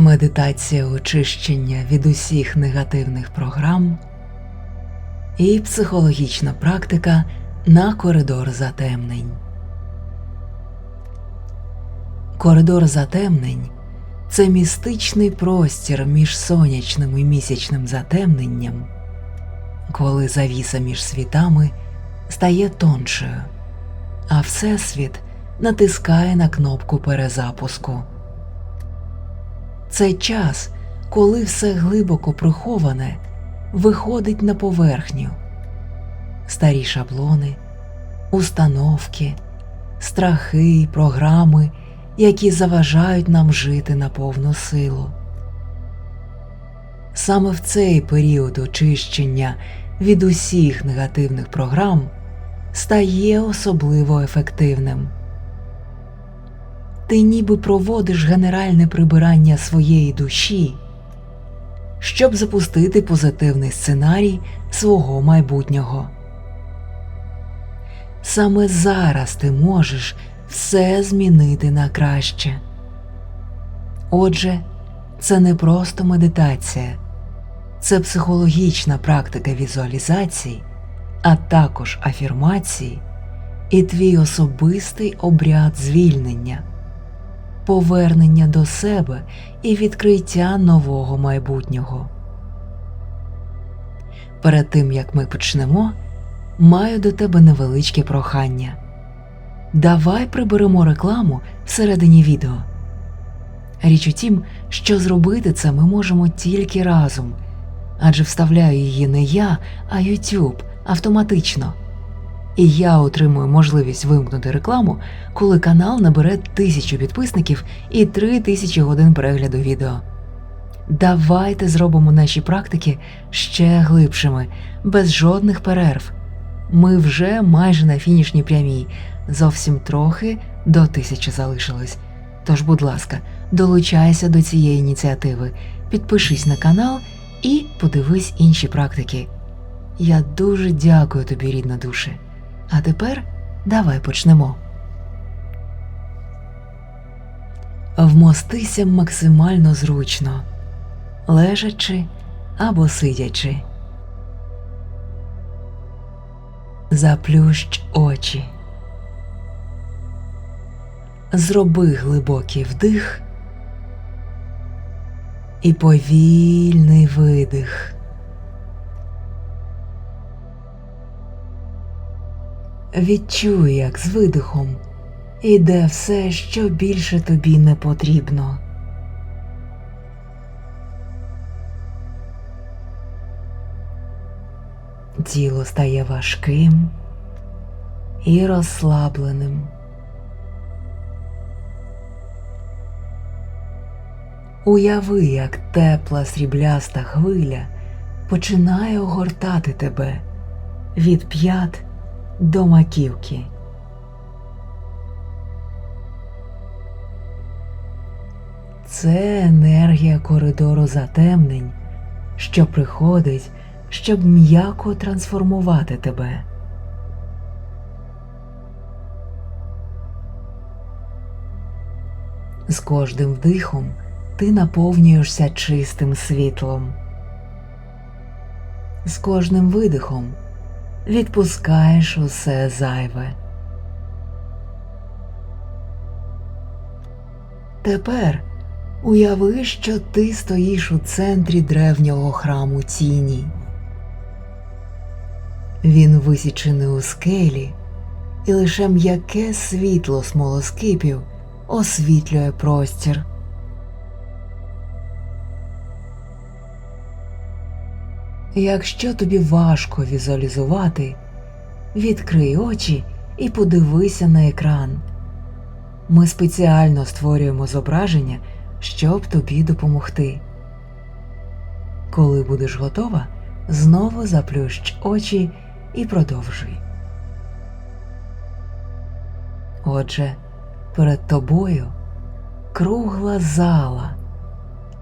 медитація очищення від усіх негативних програм і психологічна практика на коридор затемнень. Коридор затемнень це містичний простір між сонячним і місячним затемненням, коли завіса між світами стає тоншою, а Всесвіт натискає на кнопку перезапуску. Це час, коли все глибоко приховане виходить на поверхню. Старі шаблони, установки, страхи, програми, які заважають нам жити на повну силу. Саме в цей період очищення від усіх негативних програм стає особливо ефективним. Ти ніби проводиш генеральне прибирання своєї душі, щоб запустити позитивний сценарій свого майбутнього. Саме зараз ти можеш все змінити на краще. Отже, це не просто медитація, це психологічна практика візуалізації, а також афірмації і твій особистий обряд звільнення, повернення до себе і відкриття нового майбутнього. Перед тим як ми почнемо, маю до тебе невеличке прохання. Давай приберемо рекламу всередині відео. Річ у тім, що зробити це ми можемо тільки разом, адже вставляю її не я, а YouTube автоматично. І я отримую можливість вимкнути рекламу, коли канал набере тисячу підписників і три тисячі годин перегляду відео. Давайте зробимо наші практики ще глибшими, без жодних перерв. Ми вже майже на фінішній прямій, зовсім трохи до тисячі залишилось. Тож, будь ласка, долучайся до цієї ініціативи, підпишись на канал і подивись інші практики. Я дуже дякую тобі, рідна душе. А тепер давай почнемо. Вмостися максимально зручно, лежачи або сидячи. Заплющ очі. Зроби глибокий вдих і повільний видих. Відчуй, як з видихом іде все, що більше тобі не потрібно. Тіло стає важким і розслабленим. Уяви, як тепла срібляста хвиля починає огортати тебе від п'ят до маківки. Це енергія коридору затемнень, що приходить, щоб м'яко трансформувати тебе. З кожним вдихом ти наповнюєшся чистим світлом. З кожним видихом відпускаєш усе зайве. Тепер уяви, що ти стоїш у центрі древнього храму тіні. Він висічений у скелі, і лише м'яке світло смолоскипів освітлює простір. Якщо тобі важко візуалізувати, відкрий очі і подивися на екран. Ми спеціально створюємо зображення, щоб тобі допомогти. Коли будеш готова, знову заплющ очі і продовжуй. Отже, перед тобою кругла зала,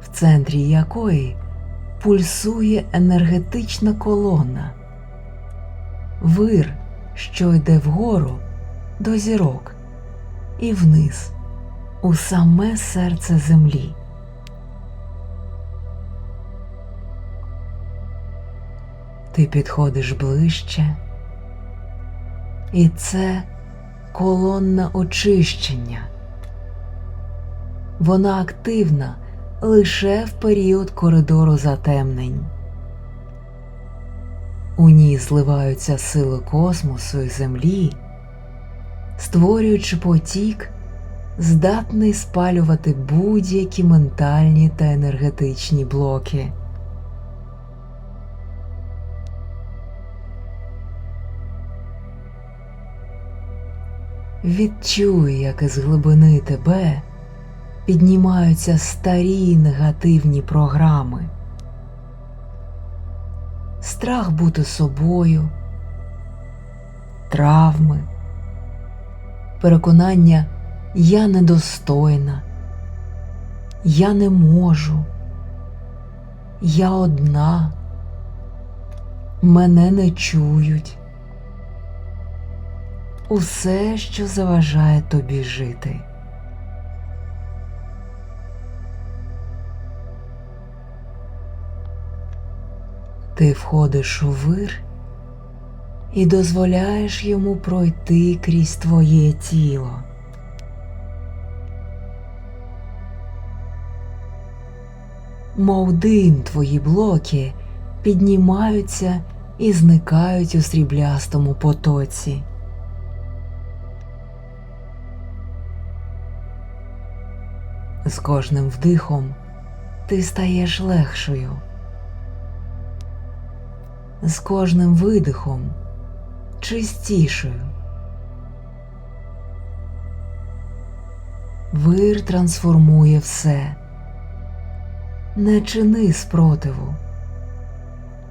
в центрі якої пульсує енергетична колона, вир, що йде вгору до зірок і вниз, у саме серце землі. Ти підходиш ближче, і це колонна очищення. Вона активна лише в період коридору затемнень. У ній зливаються сили космосу і землі, створюючи потік, здатний спалювати будь-які ментальні та енергетичні блоки. Відчуй, як із глибини тебе піднімаються старі негативні програми. Страх бути собою, травми, переконання я недостойна, я не можу, я одна, мене не чують. Усе, що заважає тобі жити. Ти входиш у вир і дозволяєш йому пройти крізь твоє тіло. Мов дим твої блоки піднімаються і зникають у сріблястому потоці. З кожним вдихом ти стаєш легшою. З кожним видихом чистішою. Вир трансформує все. Не чини спротиву.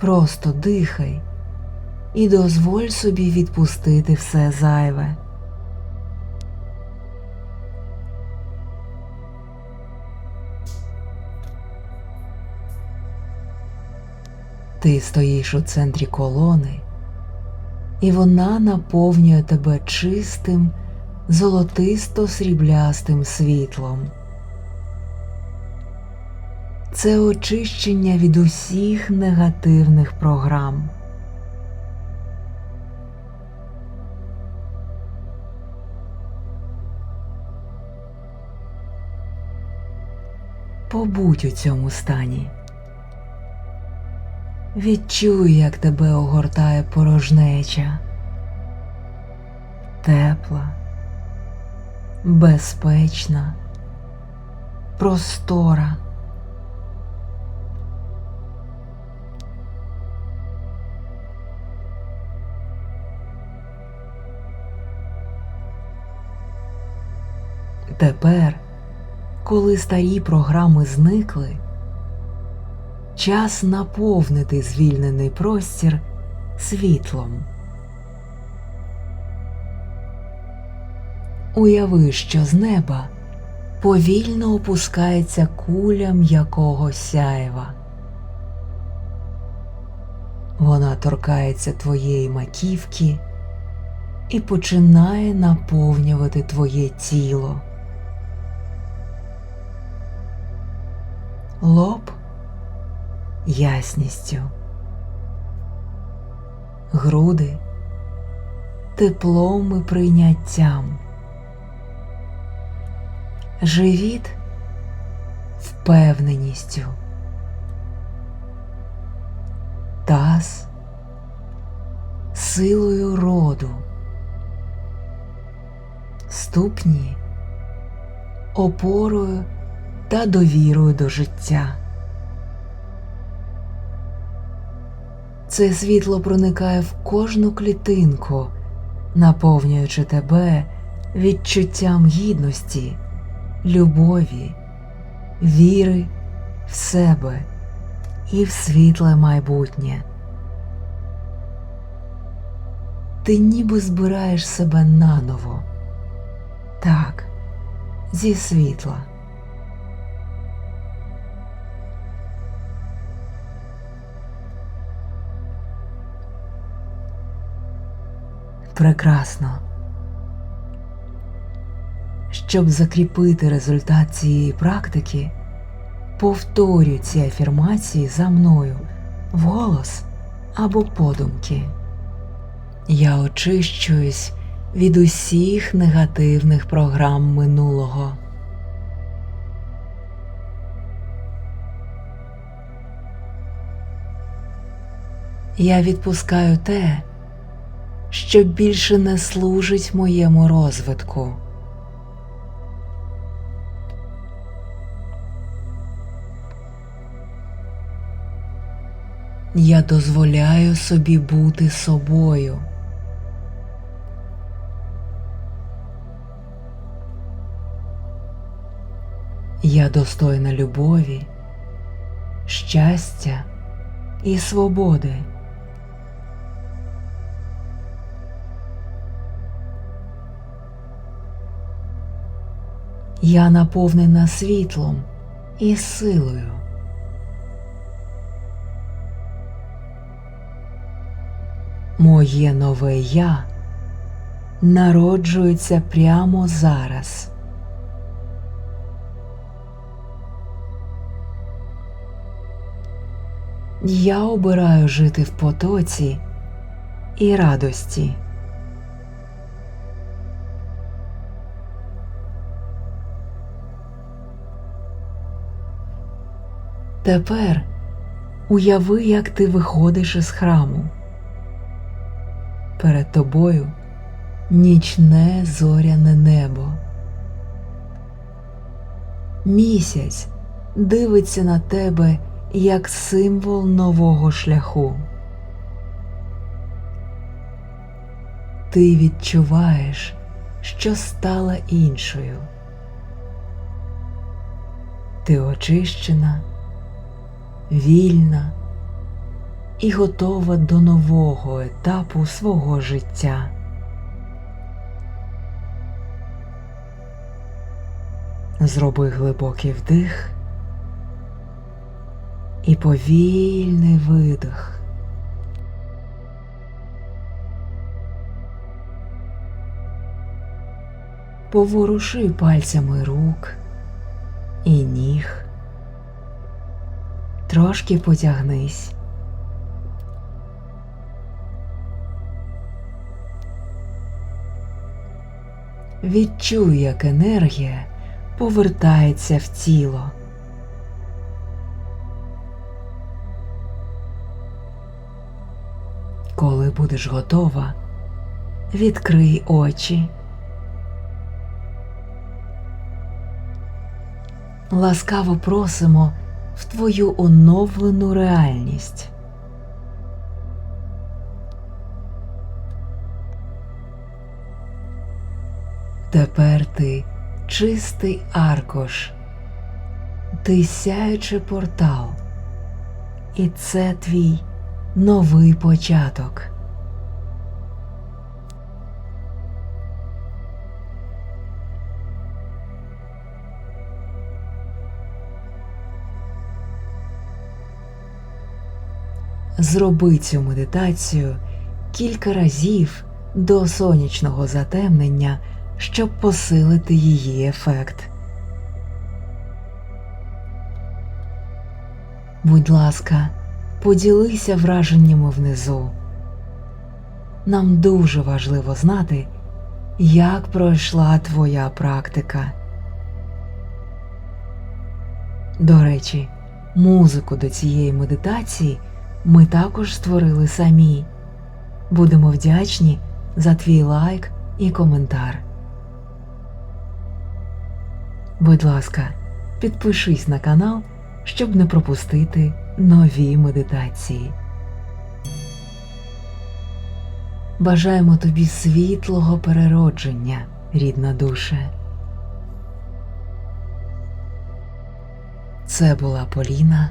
Просто дихай і дозволь собі відпустити все зайве. Ти стоїш у центрі колони, і вона наповнює тебе чистим, золотисто сріблястим світлом. Це очищення від усіх негативних програм. Побудь у цьому стані. Відчуй, як тебе огортає порожнеча, тепла, безпечна, простора. Тепер, коли старі програми зникли, час наповнити звільнений простір світлом. Уяви, що з неба повільно опускається куля м'якого сяєва. Вона торкається твоєї маківки і починає наповнювати твоє тіло. Лоб ясністю, груди теплом і прийняттям, живіт впевненістю, таз силою роду, ступні опорою та довірою до життя. Це світло проникає в кожну клітинку, наповнюючи тебе відчуттям гідності, любові, віри в себе і в світле майбутнє. Ти ніби збираєш себе наново, так, зі світла. Прекрасно. Щоб закріпити результат цієї практики, повторюй ці афірмації за мною вголос або подумки. Я очищуюсь від усіх негативних програм минулого. Я відпускаю те, що більше не служить моєму розвитку. Я дозволяю собі бути собою. Я достойна любові, щастя і свободи. Я наповнена світлом і силою. Моє нове я народжується прямо зараз. Я обираю жити в потоці і радості. Тепер уяви, як ти виходиш із храму. Перед тобою нічне зоряне небо. Місяць дивиться на тебе як символ нового шляху. Ти відчуваєш, що стала іншою. Ти очищена, вільна і готова до нового етапу свого життя. Зроби глибокий вдих і повільний видих. Поворуши пальцями рук і ніг. Трошки потягнись. Відчуй, як енергія повертається в тіло. Коли будеш готова, відкрий очі. Ласкаво просимо в твою оновлену реальність. Тепер ти чистий аркош, ти сяючий портал, і це твій новий початок. Зроби цю медитацію кілька разів до сонячного затемнення, щоб посилити її ефект. Будь ласка, поділися враженнями внизу. Нам дуже важливо знати, як пройшла твоя практика. До речі, музику до цієї медитації ми також створили самі. Будемо вдячні за твій лайк і коментар. Будь ласка, підпишись на канал, щоб не пропустити нові медитації. Бажаємо тобі світлого переродження, рідна душе. Це була Поліна